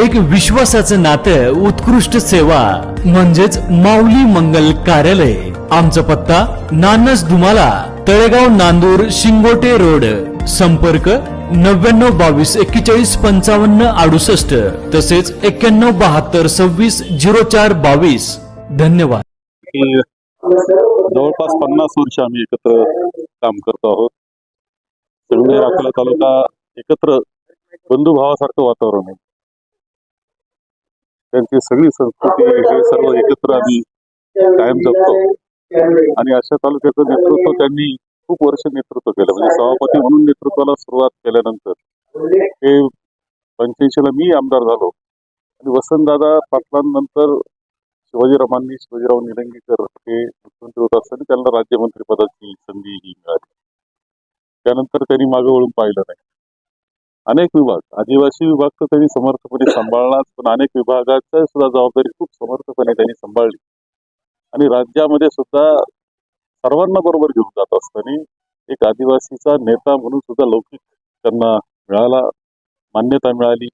एक विश्वासाचं नातं उत्कृष्ट सेवा म्हणजेच माऊली मंगल कार्यालय. आमचा पत्ता नानस दुमाला तळेगाव नांदूर शिंगोटे रोड. संपर्क नव्याण्णव बावीस एक्केचाळीस पंचावन्न अडुसष्ट. तसेच एक्क्याण्णव बहात्तर सव्वीस झिरो चार बावीस. धन्यवाद. की जवळपास पन्नास वर्ष आम्ही एकत्र काम करतो आहोत. संगमेर अकोला तालुका एकत्र बंधुभावासारखं वातावरण आहे. त्यांची सगळी संस्कृती हे सर्व एकत्र आम्ही कायम जपतो. आणि अशा तालुक्याचं नेतृत्व त्यांनी खूप वर्ष नेतृत्व केलं. म्हणजे सभापती म्हणून नेतृत्वाला सुरुवात केल्यानंतर हे पंच्याऐंशीला मी आमदार झालो. आणि वसंतदादा पाटलांनंतर शिवाजीरावांनी शिवाजीराव निलंगेकर हे मुख्यमंत्री होत असताना त्यांना राज्यमंत्री पदाची संधी ही मिळाली. त्यानंतर त्यांनी मागे वळून पाहिलं नाही. अनेक विभाग आदिवासी विभाग तर त्यांनी समर्थपणे सांभाळलाच पण अनेक विभागाच्या सुद्धा जबाबदारी खूप समर्थपणे त्यांनी सांभाळली. आणि राज्यामध्ये सुद्धा सर्वांना बरोबर घेऊन जात असताना एक आदिवासीचा नेता म्हणून सुद्धा लौकिक त्यांना मिळाला मान्यता मिळाली.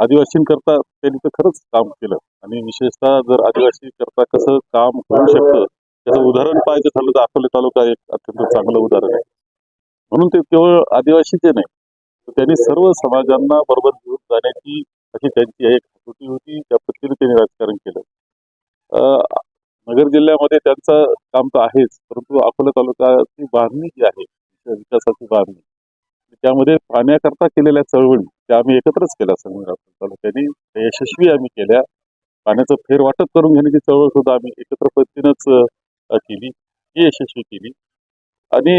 आदिवासींकरता त्यांनी तर खरंच काम केलं. आणि विशेषतः जर आदिवासी करता कसं काम होऊ शकतं त्याचं उदाहरण पाहायचं झालं तर अकोले तालुका एक अत्यंत चांगलं उदाहरण आहे. म्हणून ते केवळ आदिवासीचे नाही त्यांनी सर्व समाजांना बरोबर घेऊन जाण्याची अशी त्यांची एक कृती होती. त्या पद्धतीने त्यांनी राजकारण केलं. नगर जिल्ह्यामध्ये त्यांचं काम तर आहेच परंतु अकोला तालुक्याची बांधणी जी आहे विकासाची बांधणी त्यामध्ये पाण्याकरता केलेल्या चळवळी त्या आम्ही एकत्रच केल्या संगमेर तालुक्याने. यशस्वी आम्ही केल्या. पाण्याचं फेरवाटप करून घेण्याची चळवळ सुद्धा आम्ही एकत्र पद्धतीनंच केली. ती यशस्वी केली. आणि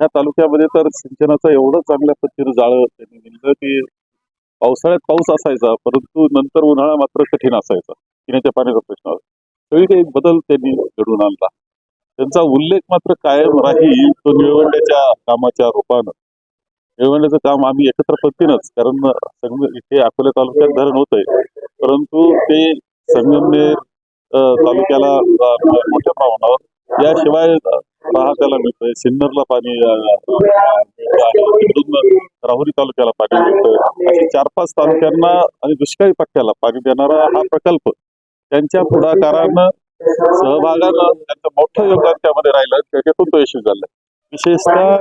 ह्या तालुक्यामध्ये तर सिंचनाचं एवढं चांगल्या पद्धतीनं जाळं त्यांनी दिलं की पावसाळ्यात पाऊस असायचा परंतु नंतर उन्हाळा मात्र कठीण असायचा. पिण्याच्या पाण्याचा प्रश्न होता. सगळीकडे एक बदल त्यांनी घडून आणला. त्यांचा उल्लेख मात्र कायम राहील तो निळवंड्याच्या कामाच्या रूपानं. निळवंड्याचं काम आम्ही एकत्र पद्धतीनंच कारण संगम इथे अकोला तालुक्यात धरण होतंय. परंतु ते संगमनेर तालुक्याला मोठ्या प्रमाणावर याशिवाय अं, राहत्याला मिळतंय. सिन्नरला पाणी तिकडून राहुरी तालुक्याला पाणी मिळतं असे चार पाच तालुक्यांना आणि दुष्काळी पट्ट्याला पाणी देणारा हा प्रकल्प त्यांच्या पुढाकारानं सहभागानं त्यांचं मोठं योगदान त्यामध्ये राहिलं. त्याच्यातून तो यशस्वी झाला. विशेषतः